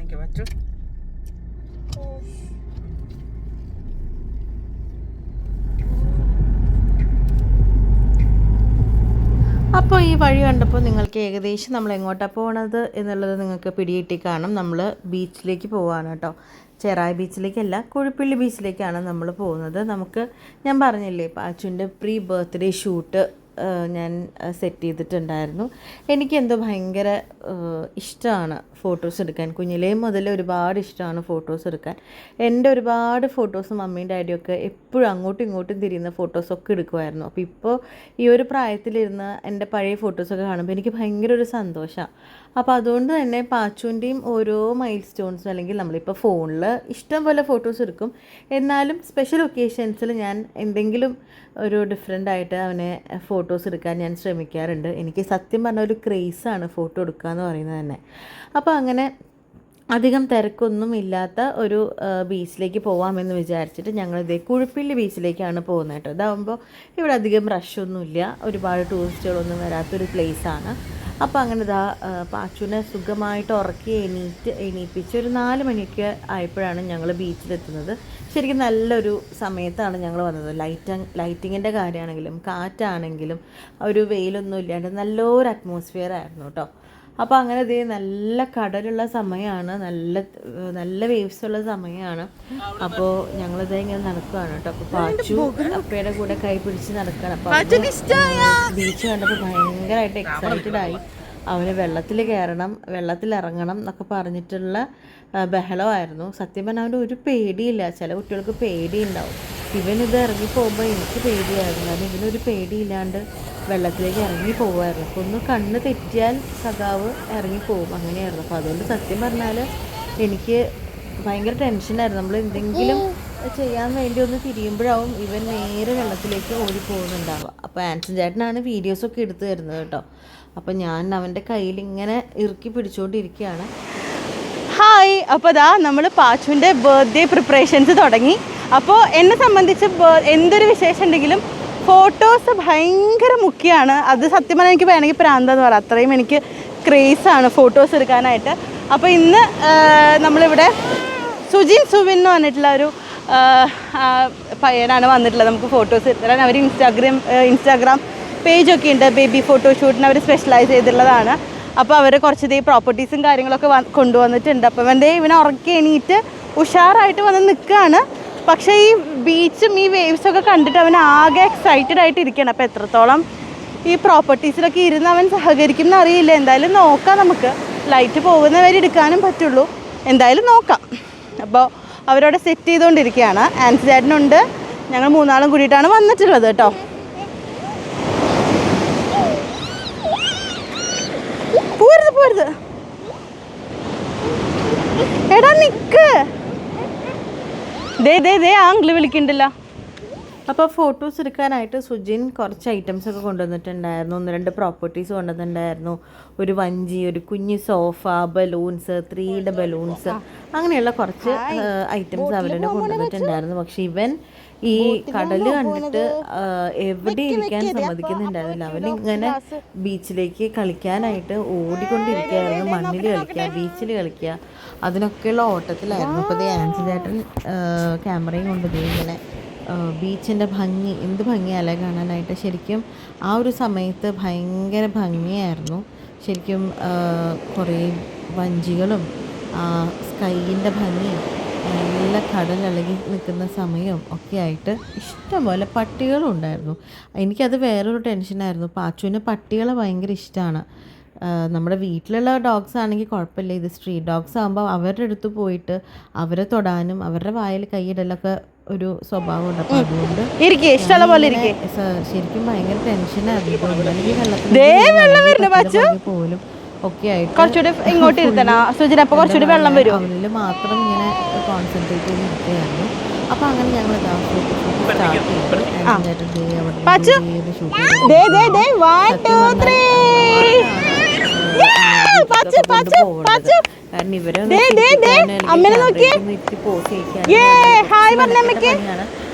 എനിക്ക് പറ്റും അപ്പോൾ ഈ വഴി കണ്ടപ്പോൾ നിങ്ങൾക്ക് ഏകദേശം നമ്മൾ എങ്ങോട്ടാണ് പോകണത് എന്നുള്ളത് നിങ്ങൾക്ക് പിടികിട്ടി കാണും. നമ്മൾ ബീച്ചിലേക്ക് പോവാണ് കേട്ടോ. ചെറായ ബീച്ചിലേക്കല്ല കുഴിപ്പള്ളി ബീച്ചിലേക്കാണ് നമ്മൾ പോകുന്നത്. നമുക്ക് ഞാൻ പറഞ്ഞില്ലേ പാച്ചുവിന്റെ പ്രീ ബർത്ത്ഡേ ഷൂട്ട് ഞാൻ സെറ്റ് ചെയ്തിട്ടുണ്ടായിരുന്നു. എനിക്കെന്തോ ഭയങ്കര ഇഷ്ടമാണ് ഫോട്ടോസ് എടുക്കാൻ. കുഞ്ഞിലേ മുതൽ ഒരുപാട് ഇഷ്ടമാണ് ഫോട്ടോസ് എടുക്കാൻ. എന്റെ ഒരുപാട് ഫോട്ടോസും മമ്മീന്റെ ഡാഡിയൊക്കെ എപ്പോഴും അങ്ങോട്ടും ഇങ്ങോട്ടും തിരിയുന്ന ഫോട്ടോസൊക്കെ എടുക്കുമായിരുന്നു അപ്പോൾ ഇപ്പോൾ ഈ ഒരു പ്രായത്തിലിരുന്ന് എന്റെ പഴയ ഫോട്ടോസൊക്കെ കാണുമ്പോൾ എനിക്ക് ഭയങ്കര ഒരു സന്തോഷമാണ് അപ്പോൾ അതുകൊണ്ട് തന്നെ പാച്ചുവിന്റെയും ഓരോ മൈൽ സ്റ്റോൺസും അല്ലെങ്കിൽ നമ്മളിപ്പോൾ ഫോണിൽ ഇഷ്ടം പോലെ ഫോട്ടോസ് എടുക്കും. എന്നാലും സ്പെഷ്യൽ ഒക്കേഷൻസിൽ ഞാൻ എന്തെങ്കിലും ഒരു ഡിഫറെന്റ് ആയിട്ട് അവനെ ഫോട്ടോസ് എടുക്കാൻ ഞാൻ ശ്രമിക്കാറുണ്ട്. എനിക്ക് സത്യം പറഞ്ഞ ഒരു ക്രേസാണ് ഫോട്ടോ എടുക്കുക എന്ന് പറയുന്നത് തന്നെ. അപ്പോൾ അങ്ങനെ അധികം തിരക്കൊന്നും ഇല്ലാത്ത ഒരു ബീച്ചിലേക്ക് പോവാമെന്ന് വിചാരിച്ചിട്ട് ഞങ്ങൾ ഇതേ കുഴിപ്പിള്ളി ബീച്ചിലേക്കാണ് പോകുന്നത് കേട്ടോ. ഇതാകുമ്പോൾ ഇവിടെ അധികം റഷൊന്നുമില്ല ഒരുപാട് ടൂറിസ്റ്റുകളൊന്നും വരാത്തൊരു ആണ്. അപ്പോൾ അങ്ങനെ ഇതാ പാച്ചുവിനെ സുഖമായിട്ട് ഉറക്കി എണീറ്റ് എണീപ്പിച്ച് ഒരു നാല് മണിയൊക്കെ ആയപ്പോഴാണ് ഞങ്ങൾ ബീച്ചിലെത്തുന്നത് ശരിക്കും നല്ലൊരു സമയത്താണ് ഞങ്ങൾ വന്നത്. ലൈറ്റ് ലൈറ്റിങ്ങിന്റെ കാര്യമാണെങ്കിലും കാറ്റാണെങ്കിലും ഒരു വെയിലൊന്നും ഇല്ലാണ്ട് നല്ലൊരു അറ്റ്മോസ്ഫിയർ ആയിരുന്നു കേട്ടോ. അപ്പോൾ അങ്ങനെ ഇതേ നല്ല കടലുള്ള സമയമാണ് നല്ല നല്ല വേവ്സ് ഉള്ള സമയമാണ് അപ്പോൾ ഞങ്ങളിത് ഇങ്ങനെ നടക്കുകയാണ് കേട്ടോ. അപ്പോൾ പാച്ചു അപ്പയുടെ കൂടെ കൈ പിടിച്ച് നടക്കുകയാണ് അപ്പോൾ ബീച്ച് കണ്ടപ്പോൾ ഭയങ്കരമായിട്ട് എക്സൈറ്റഡ് ആയി. അവന് വെള്ളത്തിൽ കയറണം വെള്ളത്തിൽ ഇറങ്ങണം എന്നൊക്കെ പറഞ്ഞിട്ടുള്ള ബഹളമായിരുന്നു. സത്യം പറഞ്ഞാൽ അവന്റെ ഒരു പേടിയില്ല. ചില കുട്ടികൾക്ക് പേടിയുണ്ടാവും. ഇവനിത് ഇറങ്ങി പോകുമ്പോൾ എനിക്ക് പേടിയായിരുന്നു. കാരണം ഇവനൊരു പേടിയില്ലാണ്ട് വെള്ളത്തിലേക്ക് ഇറങ്ങി പോകുമായിരുന്നു അപ്പോൾ ഒന്ന് കണ്ണ് തെറ്റിയാൽ സഖാവ് ഇറങ്ങി പോകും. അങ്ങനെയായിരുന്നു. അപ്പോൾ അതുകൊണ്ട് സത്യം പറഞ്ഞാൽ എനിക്ക് ഭയങ്കര ടെൻഷനായിരുന്നു നമ്മൾ എന്തെങ്കിലും ചെയ്യാൻ വേണ്ടി ഒന്ന് തിരിയുമ്പോഴാവും ഇവൻ നേരെ വെള്ളത്തിലേക്ക് ഓടി പോകുന്നുണ്ടാവുക. അപ്പോൾ ആൻസൺ ചേട്ടനാണ് വീഡിയോസൊക്കെ എടുത്തു തരുന്നത് കേട്ടോ. അപ്പോൾ ഞാൻ അവന്റെ കയ്യിൽ ഇങ്ങനെ ഇറുക്കി പിടിച്ചുകൊണ്ടിരിക്കുകയാണ് ഹായ് അപ്പോൾ അതാ നമ്മൾ പാച്ചുവിന്റെ ബർത്ത്ഡേ പ്രിപ്പറേഷൻസ് തുടങ്ങി. അപ്പോൾ എന്നെ സംബന്ധിച്ച് എന്തൊരു വിശേഷം ഉണ്ടെങ്കിലും ഫോട്ടോസ് ഭയങ്കര മുഖ്യമാണ് അത് സത്യം പറഞ്ഞാൽ എനിക്ക് വേണമെങ്കിൽ പ്രാന്തെന്ന് പറയാം. അത്രയും എനിക്ക് ക്രേസാണ് ഫോട്ടോസ് എടുക്കാനായിട്ട്. അപ്പോൾ ഇന്ന് നമ്മളിവിടെ സുജിൻ സുവിൻ എന്ന് പറഞ്ഞിട്ടുള്ള ഒരു പയ്യനാണ് വന്നിട്ടുള്ളത്. നമുക്ക് ഫോട്ടോസ് എടുത്തരാൻ അവർ ഇൻസ്റ്റാഗ്രാം ഇൻസ്റ്റാഗ്രാം പേജൊക്കെ ഉണ്ട്. ബേബി ഫോട്ടോഷൂട്ടിന് അവർ സ്പെഷ്യലൈസ് ചെയ്തിട്ടുള്ളതാണ്. അപ്പോൾ അവർ കുറച്ച് ഈ പ്രോപ്പർട്ടീസും കാര്യങ്ങളൊക്കെ കൊണ്ടുവന്നിട്ടുണ്ട്. അപ്പോൾ ഇവന്റെ ഇവനെ ഉറക്കി എണീറ്റ് ഉഷാറായിട്ട് വന്ന് നിൽക്കുകയാണ് പക്ഷേ ഈ ബീച്ചും ഈ വേവ്സും ഒക്കെ കണ്ടിട്ട് അവൻ ആകെ എക്സൈറ്റഡ് ആയിട്ട് ഇരിക്കണം അപ്പോൾ എത്രത്തോളം ഈ പ്രോപ്പർട്ടീസിലൊക്കെ ഇരുന്ന് അവൻ സഹകരിക്കും എന്നറിയില്ല. എന്തായാലും നോക്കാം നമുക്ക്. ലൈറ്റ് പോകുന്നവരെ എടുക്കാനും പറ്റുള്ളൂ. എന്തായാലും നോക്കാം. അപ്പോൾ അവരവിടെ സെറ്റ് ചെയ്തുകൊണ്ടിരിക്കുകയാണ് ആൻസി ചേട്ടനുണ്ട്. ഞങ്ങൾ മൂന്നാളും കൂടിയിട്ടാണ് വന്നിട്ടുള്ളത് കേട്ടോ. ദേ ദേ ദേ ആംഗ്ലി വിളിക്കണ്ടല്ലോ. അപ്പോൾ ഫോട്ടോസ് എടുക്കാനായിട്ട് സുജിൻ കുറച്ച് ഐറ്റംസ് ഒക്കെ കൊണ്ടുവന്നിട്ടുണ്ടായിരുന്നു. ഒന്ന് രണ്ട് പ്രോപ്പർട്ടീസ് കൊണ്ടുവന്നിട്ടുണ്ടായിരുന്നു. ഒരു വഞ്ചി ഒരു കുഞ്ഞ് സോഫ ബലൂൺസ് ത്രീയുടെ ബലൂൺസ് അങ്ങനെയുള്ള കുറച്ച് ഐറ്റംസ് അവരുടെ കൊണ്ടുവന്നിട്ടുണ്ടായിരുന്നു. പക്ഷെ ഇവൻ ഈ കടൽ കണ്ടിട്ട് എവിടെ ഇരിക്കാൻ സമ്മതിക്കുന്നുണ്ടായിരുന്നില്ല അവൻ ഇങ്ങനെ ബീച്ചിലേക്ക് കളിക്കാനായിട്ട് ഓടിക്കൊണ്ടിരിക്കുകയായിരുന്നു. മണ്ണിൽ കളിക്കുക ബീച്ചിൽ കളിക്കുക. അതിനൊക്കെയുള്ള ഓട്ടത്തിലായിരുന്നു. അപ്പോൾ ദേ ആൻസി ചേട്ടൻ ക്യാമറയും കൊണ്ട് ഇങ്ങനെ ബീച്ചിന്റെ ഭംഗി എന്ത് ഭംഗിയല്ലേ കാണാനായിട്ട്. ശരിക്കും ആ ഒരു സമയത്ത് ഭയങ്കര ഭംഗിയായിരുന്നു. ശരിക്കും കുറേ വഞ്ചികളും സ്കൈയിന്റെ ഭംഗിയും നല്ല കടൽ ഇളകി നിൽക്കുന്ന സമയവും ഒക്കെ ആയിട്ട് ഇഷ്ടംപോലെ പട്ടികളും ഉണ്ടായിരുന്നു. എനിക്കത് വേറൊരു ടെൻഷനായിരുന്നു പാച്ചുവിന് പട്ടികളെ ഭയങ്കര ഇഷ്ടമാണ് നമ്മുടെ വീട്ടിലുള്ള ഡോഗ്സ് ആണെങ്കിൽ കുഴപ്പമില്ല. ഇത് സ്ട്രീറ്റ് ഡോഗ്സ് ആകുമ്പോൾ അവരുടെ അടുത്ത് പോയിട്ട് അവരെ തൊടാനും അവരുടെ വായിൽ കൈയിടലൊക്കെ ഒരു സ്വഭാവമുണ്ട് അപ്പോൾ അതുകൊണ്ട് ഇഷ്ടമുള്ള പോലെ ശരിക്കും ഭയങ്കര ടെൻഷനായിരുന്നു പോലും ഒക്കെ ആയിട്ട് കുറച്ചുകൂടി ഇങ്ങോട്ട് ഇരുത്തണം. സുജിന അപ്പൊ കുറച്ചുകൂടി വെള്ളം വരും. അവനിൽ മാത്രം ഇങ്ങനെ കോൺസെൻട്രേറ്റ് ചെയ്ത് നിൽക്കുകയാണ്. അപ്പൊ അങ്ങനെ ഞങ്ങൾ സ്റ്റാർട്ട് ചെയ്തു. പാച്ചു. ദേ ദേ ദേ one two three Pachu Pachu Pachu. കാരണം ഇവരെ ദേ, ദേ, ദേ, അമ്മേനെ നോക്കിയേ. ഹായ് പറഞ്ഞ അമ്മയ്ക്ക്.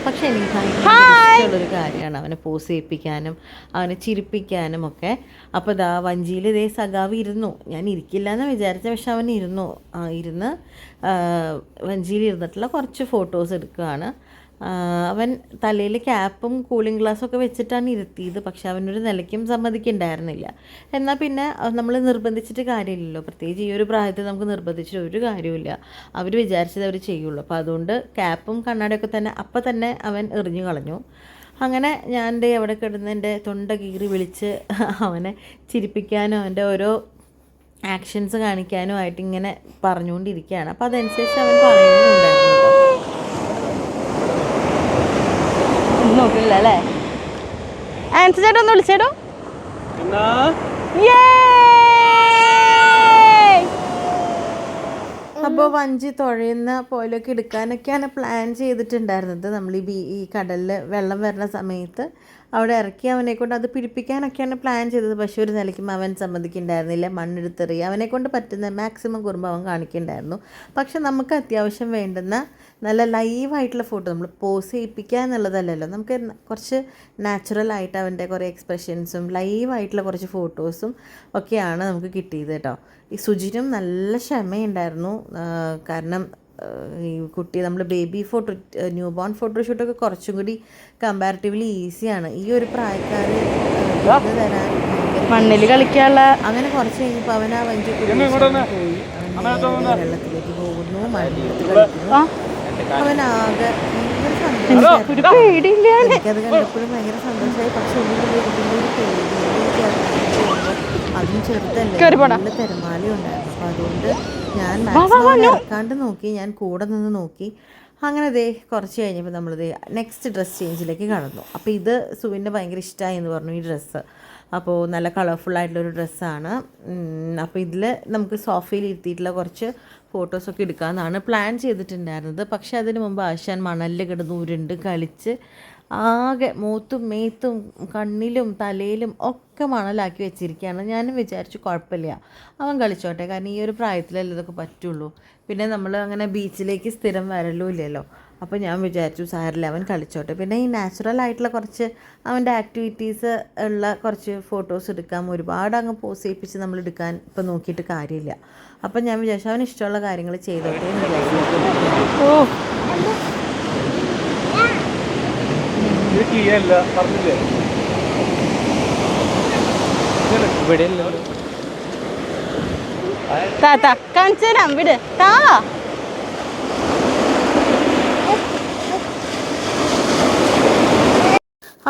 പക്ഷെ എനിക്ക് ഭയങ്കര ഇഷ്ടമുള്ളൊരു കാര്യമാണ്. അവനെ പോസ് ചെയ്യിപ്പിക്കാനും അവനെ ചിരിപ്പിക്കാനും ഒക്കെ. അപ്പോൾ ഇതാ വഞ്ചിയിൽ ഇതേ സഖാവ് ഇരുന്നു. ഞാൻ ഇരിക്കില്ല എന്ന് വിചാരിച്ച പക്ഷെ അവൻ ഇരുന്നു. ആ, ഇരുന്ന് വഞ്ചിയിൽ ഇരുന്നിട്ടുള്ള കുറച്ച് ഫോട്ടോസ് എടുക്കുകയാണ്. അവൻ തലയിൽ ക്യാപ്പും കൂളിംഗ് ഗ്ലാസ്സും ഒക്കെ വെച്ചിട്ടാണ് ഇരുത്തിയത്. പക്ഷെ അവനൊരു നിലയ്ക്കും സമ്മതിക്കുന്നുണ്ടായിരുന്നില്ല. എന്നാൽ പിന്നെ നമ്മൾ നിർബന്ധിച്ചിട്ട് കാര്യമില്ലല്ലോ. പ്രത്യേകിച്ച് ഈ ഒരു പ്രായത്തിൽ നമുക്ക് നിർബന്ധിച്ചിട്ട് ഒരു കാര്യമില്ല അവർ വിചാരിച്ചത് അവർ ചെയ്യുള്ളൂ. അപ്പോൾ അതുകൊണ്ട് ക്യാപ്പും കണ്ണാടിയൊക്കെ തന്നെ അപ്പം തന്നെ അവൻ എറിഞ്ഞു കളഞ്ഞു. അങ്ങനെ ഞാൻ എന്റെ അവിടെ കിടന്ന് എന്റെ തൊണ്ട കീറി വിളിച്ച് അവനെ ചിരിപ്പിക്കാനും അവന്റെ ഓരോ ആക്ഷൻസ് കാണിക്കാനും ആയിട്ട് ഇങ്ങനെ പറഞ്ഞുകൊണ്ടിരിക്കുകയാണ്. അപ്പോൾ അതനുസരിച്ച് അവൻ പറയുന്നുണ്ടായിരുന്നു കേട്ടോ. ഒന്നും നോക്കില്ല അല്ലേ ആൻസർ ചേട്ടൻ ഒന്ന് വിളിച്ചേടോ. അപ്പോൾ വഞ്ചി തുഴയുന്ന പോലെയൊക്കെ എടുക്കാനൊക്കെയാണ് പ്ലാൻ ചെയ്തിട്ടുണ്ടായിരുന്നത്. നമ്മൾ ഈ ബീ ഈ കടലിൽ വെള്ളം വരുന്ന സമയത്ത്. അവിടെ ഇറക്കി അവനെ കൊണ്ട് അത് പിടിപ്പിക്കാനൊക്കെയാണ് പ്ലാൻ ചെയ്തത്. പക്ഷേ ഒരു നിലയ്ക്കും അവൻ സമ്മതിക്കുന്നുണ്ടായിരുന്നില്ല മണ്ണെടുത്തെറി അവനെ കൊണ്ട് പറ്റുന്ന മാക്സിമം കുറുമ്പ് അവൻ കാണിക്കുന്നുണ്ടായിരുന്നു പക്ഷെ നമുക്ക് അത്യാവശ്യം വേണ്ടുന്ന നല്ല ലൈവായിട്ടുള്ള ഫോട്ടോ നമ്മൾ പോസ് ചെയ്യിപ്പിക്കുക എന്നുള്ളതല്ലല്ലോ. നമുക്ക് കുറച്ച് നാച്ചുറൽ ആയിട്ട് അവന്റെ കുറേ എക്സ്പ്രഷൻസും ലൈവായിട്ടുള്ള കുറച്ച് ഫോട്ടോസും ഒക്കെയാണ് നമുക്ക് കിട്ടിയത് കേട്ടോ. ഈ സുജിനും നല്ല ക്ഷമയുണ്ടായിരുന്നു. കാരണം ഈ കുട്ടി നമ്മൾ ബേബി ഫോട്ടോ ന്യൂ ബോൺ ഫോട്ടോഷൂട്ടൊക്കെ കുറച്ചും കൂടി കമ്പാരിറ്റീവ്ലി ഈസിയാണ് ഈ ഒരു പ്രായക്കാർ തരാൻ മണ്ണിൽ കളിക്കാനുള്ള അങ്ങനെ കുറച്ച് കഴിഞ്ഞപ്പോൾ അവൻ ആ വഞ്ചി പോയി. വെള്ളത്തിലേക്ക് പോകുന്നു കളിക്കുന്നു. ആ. അവനാകെ ഭയങ്കര എനിക്കത് കണ്ടപ്പോഴും ഭയങ്കര സന്തോഷമായി. പക്ഷെ ഉള്ളിൽ ഒരു പേടി അതും ചെറുതല്ലേ. നല്ല തിരമാലയുണ്ടായിരുന്നു അപ്പൊ അതുകൊണ്ട് ഞാൻ മാക്സിമം ഇറക്കാണ്ട് നോക്കി ഞാൻ കൂടെ നിന്ന് നോക്കി. അങ്ങനെ ദേ കുറച്ച് കഴിഞ്ഞപ്പോൾ നമ്മൾ ദേ നെക്സ്റ്റ് ഡ്രസ്സ് ചേഞ്ചിലേക്ക് കടന്നു. അപ്പോൾ ഇത് സുവിന്റെ ഭയങ്കര ഇഷ്ടമായി എന്ന് പറഞ്ഞു ഈ ഡ്രസ്സ് അപ്പോൾ നല്ല കളർഫുൾ ആയിട്ടുള്ളൊരു ഡ്രസ്സാണ് അപ്പോൾ ഇതിൽ നമുക്ക് സോഫയിൽ ഇരുത്തിയിട്ടുള്ള കുറച്ച് ഫോട്ടോസൊക്കെ എടുക്കാമെന്നാണ് പ്ലാൻ ചെയ്തിട്ടുണ്ടായിരുന്നത്. പക്ഷേ അതിന് മുമ്പ് ആശാൻ മണലിൽ കിടന്ന് ഉരുണ്ട് കളിച്ച് ആകെ മൂത്തും മേത്തും കണ്ണിലും തലയിലും ഒക്കെ മണലാക്കി വെച്ചിരിക്കുകയാണ്. ഞാനും വിചാരിച്ചു കുഴപ്പമില്ല. അവൻ കളിച്ചോട്ടെ. കാരണം ഈ ഒരു പ്രായത്തിലല്ലേ ഇതൊക്കെ പറ്റുള്ളൂ. പിന്നെ നമ്മൾ അങ്ങനെ ബീച്ചിലേക്ക് സ്ഥിരം വരലും അപ്പോൾ ഞാൻ വിചാരിച്ചു സാറില്ല അവൻ കളിച്ചോട്ടെ. പിന്നെ ഈ നാച്ചുറൽ ആയിട്ടുള്ള കുറച്ച് അവന്റെ ആക്ടിവിറ്റീസ് ഉള്ള കുറച്ച് ഫോട്ടോസ് എടുക്കാം. ഒരുപാട് അങ്ങ് പോസ് ചെയ്യിപ്പിച്ച് നമ്മൾ എടുക്കാൻ ഇപ്പം നോക്കിയിട്ട് കാര്യമില്ല. അപ്പം ഞാൻ വിചാരിച്ചു അവൻ ഇഷ്ടമുള്ള കാര്യങ്ങൾ ചെയ്തോട്ടെ എന്ന് വിചാരിച്ചു. ഓ ഇത് കീയല്ല പറഞ്ഞില്ലേ? ഇവിടെ താ താ കാണിച്ചു തരാം വിട്. താ.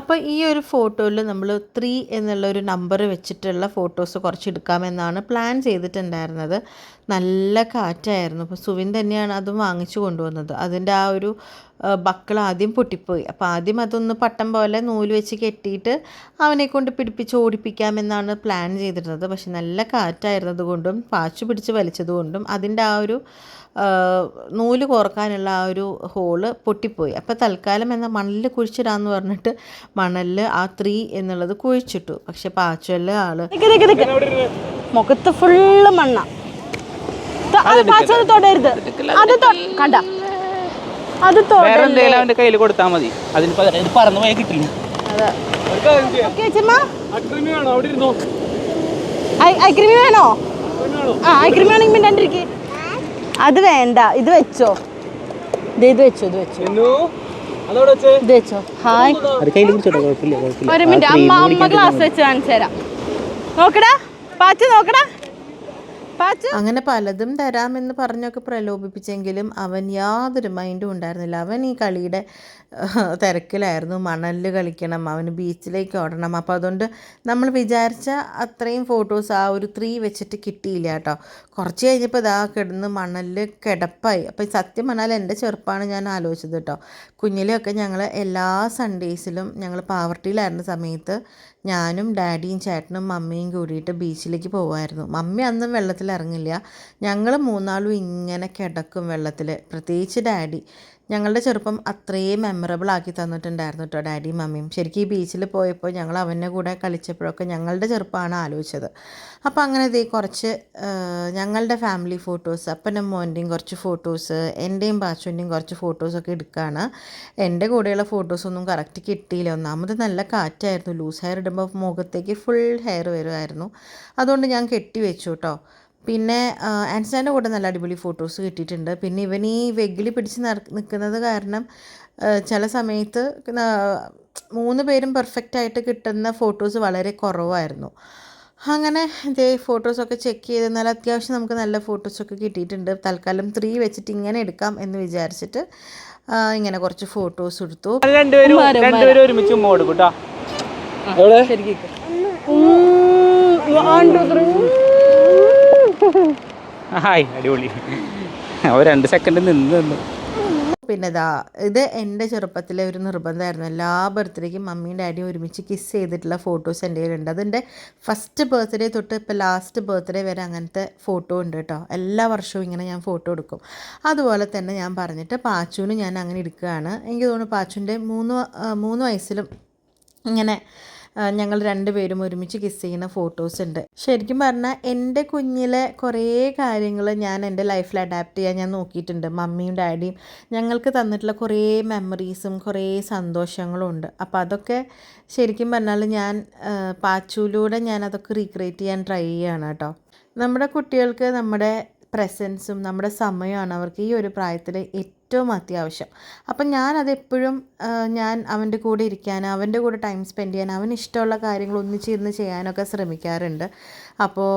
അപ്പോൾ ഈ ഒരു ഫോട്ടോയിൽ നമ്മൾ ത്രീ എന്നുള്ള ഒരു നമ്പർ വെച്ചിട്ടുള്ള ഫോട്ടോസ് കുറച്ച് എടുക്കാമെന്നാണ് പ്ലാൻ ചെയ്തിട്ടുണ്ടായിരുന്നത്. നല്ല കാറ്റായിരുന്നു. അപ്പോൾ സുവിൻ തന്നെയാണ് അതും വാങ്ങിച്ചു കൊണ്ടുവന്നത്. അതിന്റെ ആ ഒരു ബക്കിൾ ആദ്യം പൊട്ടിപ്പോയി. അപ്പോൾ ആദ്യം അതൊന്ന് പട്ടം പോലെ നൂൽ വെച്ച് കെട്ടിയിട്ട് അവനെ കൊണ്ട് പിടിപ്പിച്ച് ഓടിപ്പിക്കാമെന്നാണ് പ്ലാൻ ചെയ്തിരുന്നത്. പക്ഷെ നല്ല കാറ്റായിരുന്നത് കൊണ്ടും പാച്ചു പിടിച്ച് വലിച്ചത് കൊണ്ടും അതിന്റെ ആ ഒരു നൂൽ കോർക്കാനുള്ള ആ ഒരു ഹോൾ പൊട്ടിപ്പോയി. അപ്പോൾ തൽക്കാലം എന്നാൽ മണലിൽ കുഴിച്ചിടാന്ന് പറഞ്ഞിട്ട് മണലിൽ ആ ത്രീ എന്നുള്ളത് കുഴിച്ചിട്ടു. പക്ഷെ പാച്ചല്ല ആൾ. മുഖത്ത് ഫുള്ള് മണ്ണ. പാച്ചത് തൊടരുത്. അത് കണ്ട. അത് വേറെ എന്തെങ്കിലും അവന്റെ കയ്യിൽ കൊടുത്താൽ മതി. അതിന് പകരം ഇത് പറന്നു പോയാൽ കിട്ടില്ല. ഓക്കേ, ചേച്ചമ്മ അക്രമിയാണോ അവിടെ ഇരുന്നോ. ഐ- ഐസ്ക്രീം വേണോ? ആ ഐസ്ക്രീം വേണമെങ്കിൽ മിണ്ടാണ്ടിരിക്കേ അത് വേണ്ട. ഇത് വെച്ചോ. ദേ ഇത് വെച്ചോ ഇത് വെച്ചോ. വെച്ചേ. ഇത് ഹായ്. ഒരു മിനിറ്റ് അമ്മ അമ്മ ഗ്ലാസ് വെച്ച് കാണിച്ചു തരാം. നോക്കടാ പാച്ച് നോക്കടാ. അങ്ങനെ പലതും തരാമെന്ന് പറഞ്ഞൊക്കെ പ്രലോഭിപ്പിച്ചെങ്കിലും അവൻ യാതൊരു മൈൻഡും ഉണ്ടായിരുന്നില്ല. അവൻ ഈ കളിയുടെ തിരക്കിലായിരുന്നു. മണലിൽ കളിക്കണം അവന് ബീച്ചിലേക്ക് ഓടണം. അപ്പോൾ അതുകൊണ്ട് നമ്മൾ വിചാരിച്ച അത്രയും ഫോട്ടോസ് ആ ഒരു ത്രീ വെച്ചിട്ട് കിട്ടിയില്ല കേട്ടോ. കുറച്ച് കഴിഞ്ഞപ്പോൾ ഇതാ കിടന്ന് മണലിൽ കിടപ്പായി. അപ്പോൾ സത്യം പറഞ്ഞാൽ എന്റെ ചെറുപ്പമാണ് ഞാൻ ആലോചിച്ചത് കേട്ടോ. കുഞ്ഞിലെയൊക്കെ ഞങ്ങൾ എല്ലാ സൺഡേസിലും ഞങ്ങൾ പാവർട്ടിയിലായിരുന്ന സമയത്ത് ഞാനും ഡാഡിയും ചേട്ടനും മമ്മിയും കൂടിയിട്ട് ബീച്ചിലേക്ക് പോകുമായിരുന്നു മമ്മി അന്നും വെള്ളത്തിൽ ഇറങ്ങില്ല ഞങ്ങൾ മൂന്നാളും ഇങ്ങനെ കിടക്കും വെള്ളത്തിൽ പ്രത്യേകിച്ച് ഡാഡി. ഞങ്ങളുടെ ചെറുപ്പം അത്രയും മെമ്മറബിൾ ആക്കി തന്നിട്ടുണ്ടായിരുന്നു കേട്ടോ ഡാഡിയും മമ്മിയും. ശരിക്കും ഈ ബീച്ചിൽ പോയപ്പോൾ ഞങ്ങൾ അവന്റെ കൂടെ കളിച്ചപ്പോഴൊക്കെ ഞങ്ങളുടെ ചെറുപ്പമാണ് ആലോചിച്ചത്. അപ്പോൾ അങ്ങനെ ഇതേ കുറച്ച് ഞങ്ങളുടെ ഫാമിലി ഫോട്ടോസ് അപ്പനും മോന്റെയും കുറച്ച് ഫോട്ടോസ് എന്റെയും ബാച്ചുവിന്റെയും കുറച്ച് ഫോട്ടോസൊക്കെ എടുക്കുകയാണ് എന്റെ കൂടെയുള്ള ഫോട്ടോസൊന്നും കറക്റ്റ് കിട്ടിയില്ല. ഒന്നാമത് നല്ല കാറ്റായിരുന്നു. ലൂസ് ഹെയർ ഇടുമ്പോൾ മുഖത്തേക്ക് ഫുൾ ഹെയർ വരുമായിരുന്നു അതുകൊണ്ട് ഞാൻ കെട്ടി വെച്ചു കേട്ടോ പിന്നെ ആൻസാന്റെ കൂടെ നല്ല അടിപൊളി ഫോട്ടോസ് കിട്ടിയിട്ടുണ്ട് പിന്നെ ഇവൻ ഈ വെഗിൽ പിടിച്ച് നിൽക്കുന്നത് കാരണം ചില സമയത്ത് മൂന്ന് പേരും പെർഫെക്റ്റ് ആയിട്ട് കിട്ടുന്ന ഫോട്ടോസ് വളരെ കുറവായിരുന്നു അങ്ങനെ ഇതേ ഫോട്ടോസൊക്കെ ചെക്ക് ചെയ്ത് എന്നാൽ അത്യാവശ്യം നമുക്ക് നല്ല ഫോട്ടോസൊക്കെ കിട്ടിയിട്ടുണ്ട് തൽക്കാലം ത്രീ വെച്ചിട്ട് ഇങ്ങനെ എടുക്കാം എന്ന് വിചാരിച്ചിട്ട് ഇങ്ങനെ കുറച്ച് ഫോട്ടോസ് എടുത്തു രണ്ടുപേരും രണ്ടുപേരും ഒരുമിച്ച് കേട്ടോ എവിടെ ഹായ് അടിപൊളി. രണ്ട് സെക്കൻഡ് നിന്ന് പിന്നെ ഇതാ ഇത് എന്റെ ചെറുപ്പത്തിലെ ഒരു നിർബന്ധമായിരുന്നു. എല്ലാ ബർത്ത്ഡേക്കും മമ്മിയും ഡാഡിയും ഒരുമിച്ച് കിസ് ചെയ്തിട്ടുള്ള ഫോട്ടോസ് എന്റെ കയ്യിലുണ്ട്. അതിന്റെ ഫസ്റ്റ് ബർത്ത്ഡേ തൊട്ട് ഇപ്പോൾ ലാസ്റ്റ് ബർത്ത്ഡേ വരെ അങ്ങനത്തെ ഫോട്ടോ ഉണ്ട് കേട്ടോ. എല്ലാ വർഷവും ഇങ്ങനെ ഞാൻ ഫോട്ടോ എടുക്കും. അതുപോലെ തന്നെ ഞാൻ പറഞ്ഞിട്ട് പാച്ചുവിന് ഞാൻ അങ്ങനെ എടുക്കുകയാണ് എനിക്ക് തോന്നുന്നു പാച്ചുവിന്റെ മൂന്ന് മൂന്ന് വയസ്സിലും ഇങ്ങനെ ഞങ്ങൾ രണ്ടുപേരും ഒരുമിച്ച് കിസ് ചെയ്യുന്ന ഫോട്ടോസ് ഉണ്ട്. ശരിക്കും പറഞ്ഞാൽ എന്റെ കുഞ്ഞിലെ കുറേ കാര്യങ്ങൾ ഞാൻ എന്റെ ലൈഫിൽ അഡാപ്റ്റ് ചെയ്യാൻ ഞാൻ നോക്കിയിട്ടുണ്ട്. മമ്മിയും ഡാഡിയും ഞങ്ങൾക്ക് തന്നിട്ടുള്ള കുറേ മെമ്മറീസും കുറേ സന്തോഷങ്ങളും ഉണ്ട്. അപ്പോൾ അതൊക്കെ ശരിക്കും പറഞ്ഞാൽ ഞാൻ പാച്ചുവിലൂടെ ഞാൻ അതൊക്കെ റീക്രിയേറ്റ് ചെയ്യാൻ ട്രൈ ചെയ്യുകയാണ് കേട്ടോ. നമ്മുടെ കുട്ടികൾക്ക് നമ്മുടെ പ്രസൻസും നമ്മുടെ സമയമാണ് അവർക്ക് ഈ ഒരു പ്രായത്തിൽ ഏറ്റവും അത്യാവശ്യം. അപ്പം ഞാനതെപ്പോഴും ഞാൻ അവന്റെ കൂടെ ഇരിക്കാൻ അവന്റെ കൂടെ ടൈം സ്പെൻഡ് ചെയ്യാൻ അവന് ഇഷ്ടമുള്ള കാര്യങ്ങൾ ഒന്നിച്ചിരുന്ന് ചെയ്യാനൊക്കെ ശ്രമിക്കാറുണ്ട്. അപ്പോൾ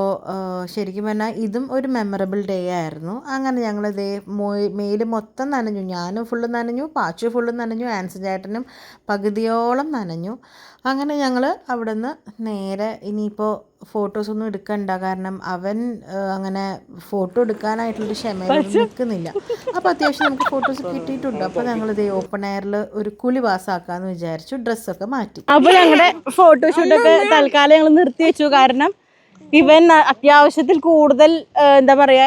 ശരിക്കും പറഞ്ഞാൽ ഇതും ഒരു മെമ്മറബിൾ ഡേ ആയിരുന്നു. അങ്ങനെ ഞങ്ങളിതേ മോ മേൽ മൊത്തം നനഞ്ഞു. ഞാനും ഫുള്ള് നനഞ്ഞു പാച്ചു ഫുള്ള് നനഞ്ഞു ആൻസൺ ചേട്ടനും പകുതിയോളം നനഞ്ഞു. അങ്ങനെ ഞങ്ങൾ അവിടെ നിന്ന് നേരെ ഇനിയിപ്പോൾ ഫോട്ടോസൊന്നും എടുക്കണ്ട. കാരണം അവൻ അങ്ങനെ ഫോട്ടോ എടുക്കാനായിട്ടുള്ളൊരു ക്ഷമ നിൽക്കുന്നില്ല. അപ്പോൾ അത്യാവശ്യം നമുക്ക് ഫോട്ടോസ് കിട്ടിയിട്ടുണ്ട്. അപ്പോൾ ഇത് ഓപ്പൺ എയറിൽ ഒരു കുളി പാസ്സാക്കാന്ന് വിചാരിച്ചു. ഡ്രസ്സൊക്കെ മാറ്റി. അപ്പൊ ഞങ്ങളുടെ ഫോട്ടോഷൂട്ടൊക്കെ തൽക്കാലം ഞങ്ങൾ നിർത്തി വെച്ചു കാരണം ഇവൻ അത്യാവശ്യത്തിൽ കൂടുതൽ എന്താ പറയാ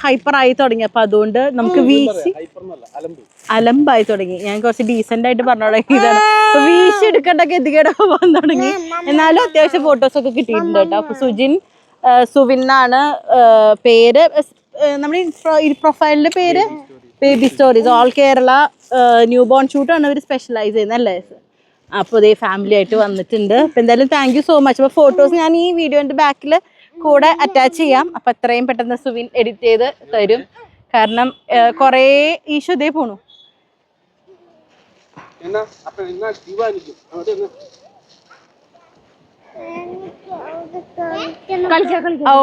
ഹൈപ്പർ ആയി തുടങ്ങി. അപ്പൊ അതുകൊണ്ട് നമുക്ക് വീശി അലമ്പായി തുടങ്ങി. ഞാൻ കുറച്ച് ഡീസെന്റ് ആയിട്ട് പറഞ്ഞു തുടങ്ങിയതാണ് അപ്പൊ വീശി എടുക്കേണ്ട ഗതികേട് പോകാൻ തുടങ്ങി. എന്നാലും അത്യാവശ്യം ഫോട്ടോസ് ഒക്കെ കിട്ടിയിട്ടുണ്ട് കേട്ടോ. അപ്പൊ സുജിൻ സുവിൻ എന്നാണ് പേര്. നമ്മുടെ പ്രൊഫൈലിന്റെ പേര് baby stories all Kerala new born ഷൂട്ടാണ് അവർ സ്പെഷ്യലൈസ് ചെയ്യുന്നത് അല്ലേ? അപ്പോൾ ഇതേ ഫാമിലി ആയിട്ട് വന്നിട്ടുണ്ട്. അപ്പോൾ എന്തായാലും താങ്ക് യു സോ മച്ച് അപ്പോൾ ഫോട്ടോസ് ഞാൻ ഈ വീഡിയോന്റെ ബാക്കിൽ കൂടെ അറ്റാച്ച് ചെയ്യാം. അപ്പൊ എത്രയും പെട്ടെന്ന് സുവിൻ എഡിറ്റ് ചെയ്ത് തരും. കാരണം കൊറേ ഈശോ ഇതേ പോണു.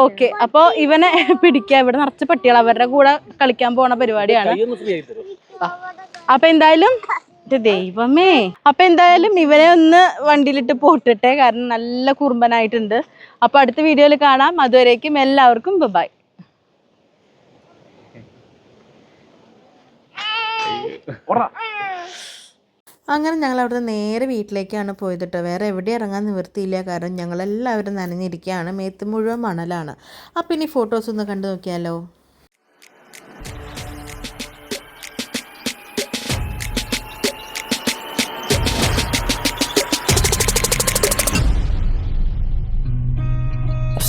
ഓക്കെ. അപ്പൊ ഇവനെ പിടിക്കുക ഇവിടെ നിറച്ച് പട്ടികൾ അവരുടെ കൂടെ കളിക്കാൻ പോണ പരിപാടിയാണ്. അപ്പൊ എന്തായാലും ഇത് ദൈവമേ. അപ്പൊ എന്തായാലും ഇവരെ ഒന്ന് വണ്ടിയിലിട്ട് പോട്ടിട്ടെ. കാരണം നല്ല കുറുമ്പനായിട്ടുണ്ട്. അപ്പൊ അടുത്ത വീഡിയോയിൽ കാണാം. അതുവരേക്കും എല്ലാവർക്കും ബൈ അങ്ങനെ ഞങ്ങൾ അവിടുന്ന് നേരെ വീട്ടിലേക്കാണ് പോയത് കേട്ടോ വേറെ എവിടെ ഇറങ്ങാൻ നിവൃത്തിയില്ല. കാരണം ഞങ്ങളെല്ലാവരും നനഞ്ഞിരിക്കുകയാണ് മേത്ത് മുഴുവൻ മണലാണ്. അപ്പം ഇനി ഫോട്ടോസ് ഒന്ന് കണ്ടു നോക്കിയാലോ?